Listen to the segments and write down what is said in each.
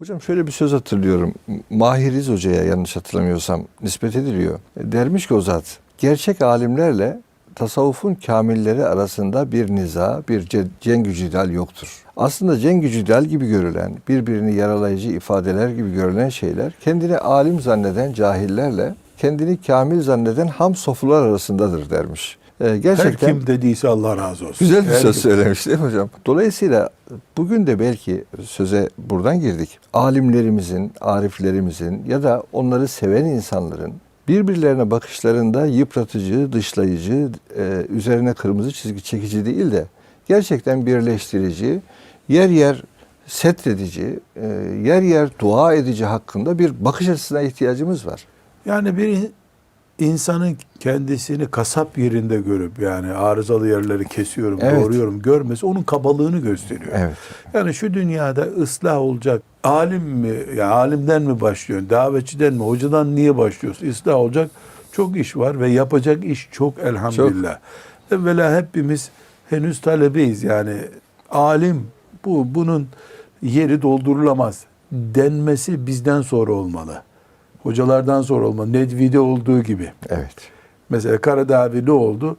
Hocam şöyle bir söz hatırlıyorum. Mahiriz Hoca'ya yanlış hatırlamıyorsam nispet ediliyor. Dermiş ki o zat, gerçek alimlerle tasavvufun kamilleri arasında bir niza, bir ce- cengü cidal yoktur. Aslında cengü cidal gibi görülen, birbirini yaralayıcı ifadeler gibi görülen şeyler, kendini alim zanneden cahillerle, kendini kamil zanneden ham sofular arasındadır dermiş. Ee, Her gerçekten kim dediyse Allah razı olsun. Güzel bir Her söz kim. söylemiş değil mi hocam? Dolayısıyla bugün de belki söze buradan girdik. Alimlerimizin, ariflerimizin ya da onları seven insanların birbirlerine bakışlarında yıpratıcı, dışlayıcı, e, üzerine kırmızı çizgi çekici değil de gerçekten birleştirici, yer yer setredici, e, yer yer dua edici hakkında bir bakış açısına ihtiyacımız var. Yani bir insanın kendisini kasap yerinde görüp yani arızalı yerleri kesiyorum, Evet. doğruyorum görmesi onun kabalığını gösteriyor. Evet. Yani şu dünyada ıslah olacak alim mi, yani alimden mi başlıyorsun, davetçiden mi, hocadan niye başlıyorsun? Islah olacak çok iş var ve yapacak iş çok elhamdülillah. Evvela hepimiz henüz talebeyiz yani alim bu bunun yeri doldurulamaz denmesi bizden sonra olmalı. Hocalardan sonra olmalı. Nedvi'de olduğu gibi. Evet. Mesela ne oldu?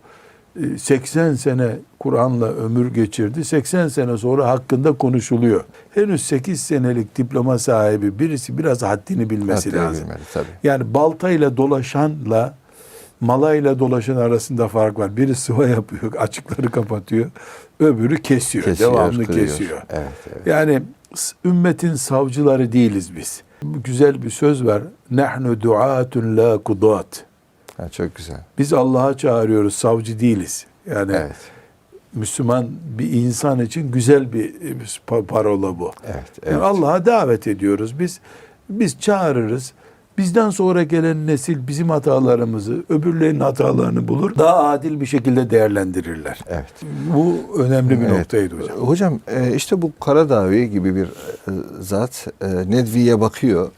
Ee, 80 sene Kur'an'la ömür geçirdi. 80 sene sonra hakkında konuşuluyor. Henüz 8 senelik diploma sahibi birisi biraz haddini bilmesi Haddini lazım. bilmeli, tabii. Yani baltayla dolaşanla malayla dolaşan arasında fark var. Biri sıva yapıyor, açıkları kapatıyor. Öbürü kesiyor, Kesiyor, devamlı kırıyor. kesiyor. Evet, evet. Yani ümmetin savcıları değiliz biz. Güzel bir söz var. Nahnu duatun la kudat. Ha, çok güzel. Biz Allah'a çağırıyoruz, savcı değiliz. Yani Evet. Müslüman bir insan için güzel bir pa- parola bu. Evet, Yani evet. Allah'a davet ediyoruz. Biz biz çağırırız. Bizden sonra gelen nesil bizim hatalarımızı, öbürlerinin hatalarını bulur. Daha adil bir şekilde değerlendirirler. Evet. Bu önemli bir Evet. noktaydı hocam. Hocam e, işte bu Karadavi gibi bir e, zat e, Nedvi'ye bakıyor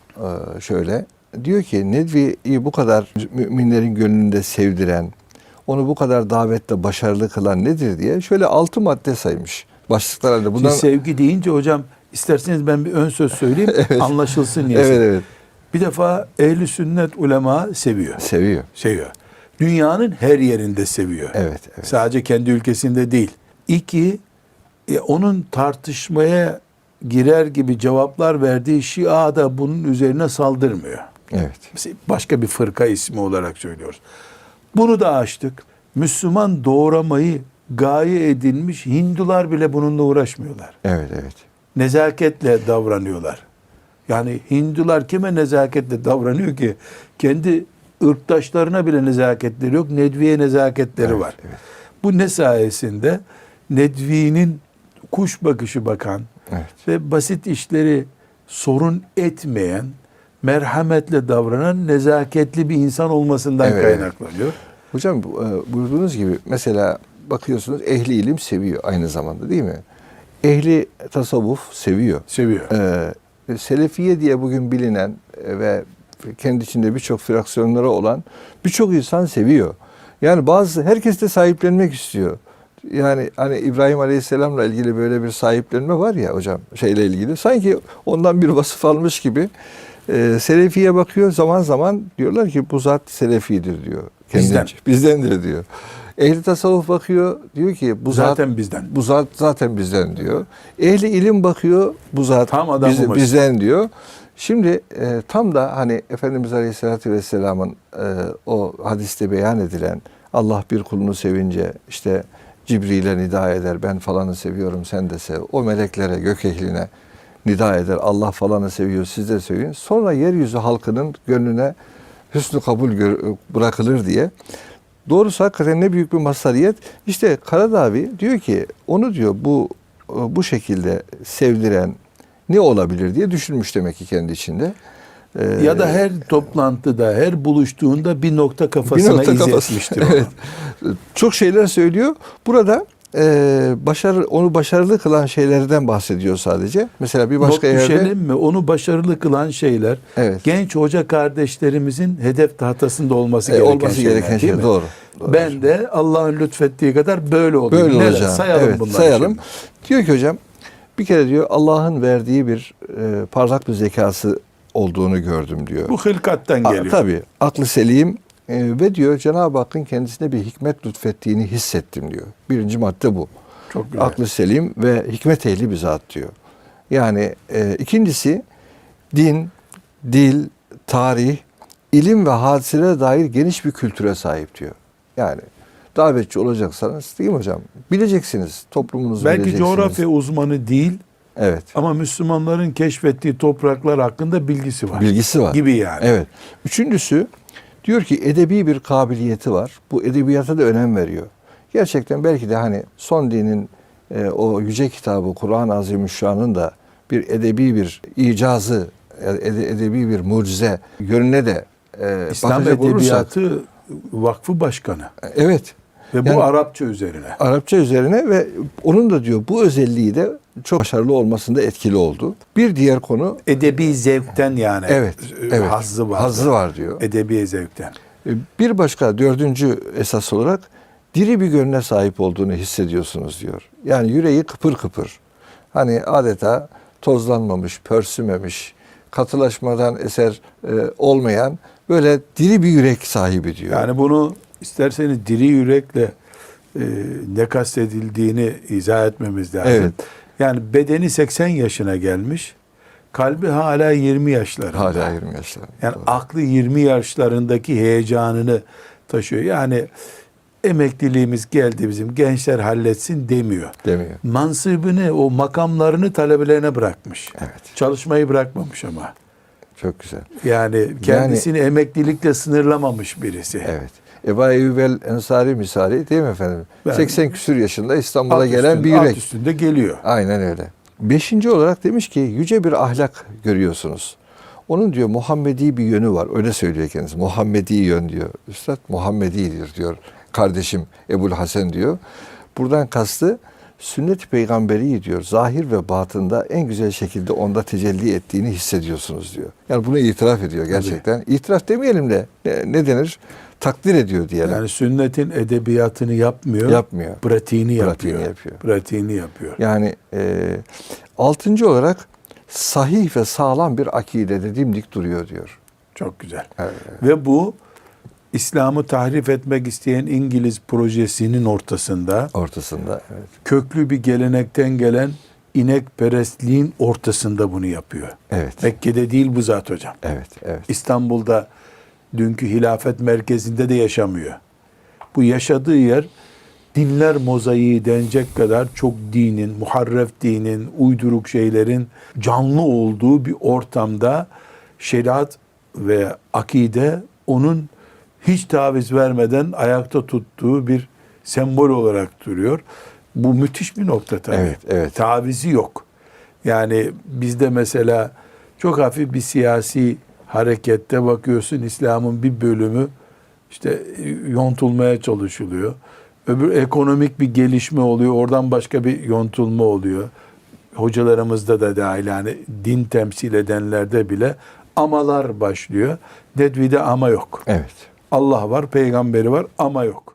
şöyle. Diyor ki Nedvi'yi bu kadar müminlerin gönlünde sevdiren, onu bu kadar davette başarılı kılan nedir diye şöyle altı madde saymış. Başlıklarında Şimdi bundan sevgi deyince hocam isterseniz ben bir ön söz söyleyeyim anlaşılsın diye. Evet evet Bir defa ehli sünnet ulema seviyor. seviyor. Seviyor. Dünyanın her yerinde seviyor. Evet, evet. Sadece kendi ülkesinde değil. İki, e, onun tartışmaya girer gibi cevaplar verdiği Şia da bunun üzerine saldırmıyor. Evet. Mesela Başka bir fırka ismi olarak söylüyoruz. Bunu da açtık. Müslüman doğramayı gaye edinmiş Hindular bile bununla uğraşmıyorlar. Evet evet. Nezaketle davranıyorlar. Yani Hindular kime nezaketle davranıyor ki? Kendi ırktaşlarına bile nezaketleri yok. Nedviye nezaketleri Evet, var. evet. Bu ne sayesinde? Nedvi'nin kuş bakışı bakan Evet. ve basit işleri sorun etmeyen, merhametle davranan, nezaketli bir insan olmasından Evet. kaynaklanıyor. Hocam e, buyurduğunuz gibi mesela bakıyorsunuz ehli ilim seviyor aynı zamanda değil mi? Ehli tasavvuf seviyor. Seviyor. Ee, Selefiye diye bugün bilinen e, ve kendi içinde birçok fraksiyonları olan birçok insan seviyor. Yani bazı herkes de sahiplenmek istiyor. Yani hani İbrahim Aleyhisselam'la ilgili böyle bir sahiplenme var ya hocam şeyle ilgili. Sanki ondan bir vasıf almış gibi. Ee, Selefiye bakıyor zaman zaman diyorlar ki bu zat Selefidir diyor. Bizden. Kendince. Bizdendir diyor. Ehli tasavvuf bakıyor diyor ki bu zat Zaten bizden. bu zat zaten bizden diyor. Ehli ilim bakıyor bu zat Tam biz- bizden diyor. Şimdi e, tam da hani Efendimiz Aleyhisselatü Vesselam'ın e, o hadiste beyan edilen Allah bir kulunu sevince işte Cibril'e nida eder ben falanı seviyorum sen de sev. O meleklere gök ehline nida eder Allah falanı seviyor siz de sevin. Sonra yeryüzü halkının gönlüne hüsnü kabul bırakılır diye. Doğrusu hakikaten ne büyük bir mazhariyet. İşte Karadavi diyor ki onu diyor bu bu şekilde sevdiren ne olabilir diye düşünmüş demek ki kendi içinde. Ee, Ya da her toplantıda, her buluştuğunda bir nokta bir kafasına nokta iz kafası. evet. Çok şeyler söylüyor. Burada e, başarı onu başarılı kılan şeylerden bahsediyor sadece. Mesela bir başka Not yerde düşelim mi? Onu başarılı kılan şeyler Evet. genç hoca kardeşlerimizin hedef tahtasında olması e, gereken olması şeyler. gereken şey doğru. Doğru. Ben de Allah'ın lütfettiği kadar böyle olayım. Böyle Neler? olacağım. Sayalım evet, bunları sayalım. şimdi. Diyor ki hocam Bir kere diyor Allah'ın verdiği bir e, parlak bir zekası olduğunu gördüm diyor. Bu hılkattan A- geliyor. tabii aklı selim e, ve diyor Cenab-ı Hakk'ın kendisine bir hikmet lütfettiğini hissettim diyor. Birinci madde bu. Çok güzel. Aklı selim ve hikmet ehli bir zat diyor. Yani e, ikincisi din, dil, tarih, ilim ve hadiselere dair geniş bir kültüre sahip diyor. Yani davetçi olacaksanız değil mi hocam? Bileceksiniz, toplumunuzu Belki bileceksiniz. coğrafya uzmanı değil Evet. ama Müslümanların keşfettiği topraklar hakkında bilgisi var. Bilgisi var. Gibi yani. Evet. Üçüncüsü diyor ki edebi bir kabiliyeti var. Bu edebiyata da önem veriyor. Gerçekten belki de hani son dinin e, o yüce kitabı Kur'an-ı Azimüşşan'ın da bir edebi bir icazı, e, ede- edebi bir mucize yönüne de e, İslam Edebiyatı Vakfı Başkanı Evet. Ve bu Yani- Arapça üzerine. Arapça üzerine ve onun da diyor bu özelliği de çok başarılı olmasında etkili oldu. Bir diğer konu Edebi zevkten yani. evet, e, evet. Hazzı var. Hazzı var diyor. Edebi zevkten. E, Bir başka dördüncü esas olarak diri bir gönle sahip olduğunu hissediyorsunuz diyor. Yani yüreği kıpır kıpır. Hani adeta tozlanmamış, pörsümemiş, katılaşmadan eser e, olmayan böyle diri bir yürek sahibi diyor. Yani bunu isterseniz diri yürekle e, ne kastedildiğini izah etmemiz lazım. Evet. Yani bedeni 80 yaşına gelmiş, kalbi hala 20 yaşlarında. hala 20 yaşlarında. Yani Doğru. aklı 20 yaşlarındaki heyecanını taşıyor. Yani emekliliğimiz geldi bizim gençler halletsin demiyor. demiyor. Mansıbını, o makamlarını talebelerine bırakmış. Evet. Çalışmayı bırakmamış ama. Çok güzel. Yani kendisini emeklilikle sınırlamamış birisi. Evet. Eba Eyyub el Ensari misali değil mi efendim? Ben- 80 küsür yaşında İstanbul'a gelen üstünde- bir alt yürek. üstünde geliyor. Aynen öyle. Beşinci olarak demiş ki yüce bir ahlak görüyorsunuz. Onun diyor Muhammedi bir yönü var. Öyle söylüyor kendisi. Muhammedi yön diyor. Üstad Muhammedidir diyor. Kardeşim Ebul Hasan diyor. Buradan kastı sünnet-i peygamberi diyor. Zahir ve batında en güzel şekilde onda tecelli ettiğini hissediyorsunuz diyor. Yani bunu itiraf ediyor gerçekten. İtiraf demeyelim de ne, ne denir? Takdir ediyor diyelim. Yani sünnetin edebiyatını yapmıyor. Yapmıyor. Pratiğini yapıyor. Pratiğini yapıyor. Pratiğini yapıyor. Yani e, altıncı olarak sahih ve sağlam bir akidede dimdik duruyor diyor. Çok güzel. Evet. Ve bu İslam'ı tahrif etmek isteyen İngiliz projesinin ortasında Ortasında. Evet. köklü bir gelenekten gelen inekperestliğin ortasında bunu yapıyor. Evet. Mekke'de değil bu zat hocam. Evet. Evet. İstanbul'da dünkü hilafet merkezinde de yaşamıyor. Bu yaşadığı yer dinler mozaiği denecek kadar çok dinin, muharref dinin, uyduruk şeylerin canlı olduğu bir ortamda şeriat ve akide onun hiç taviz vermeden ayakta tuttuğu bir sembol olarak duruyor. Bu müthiş bir nokta tabii. Evet, evet. Tavizi yok. Yani bizde mesela çok hafif bir siyasi harekette bakıyorsun İslam'ın bir bölümü işte yontulmaya çalışılıyor. Öbür ekonomik bir gelişme oluyor. Oradan başka bir yontulma oluyor. Hocalarımızda da dahil yani din temsil edenlerde bile amalar başlıyor. Nedvide ama yok. Evet. Allah var, peygamberi var ama yok.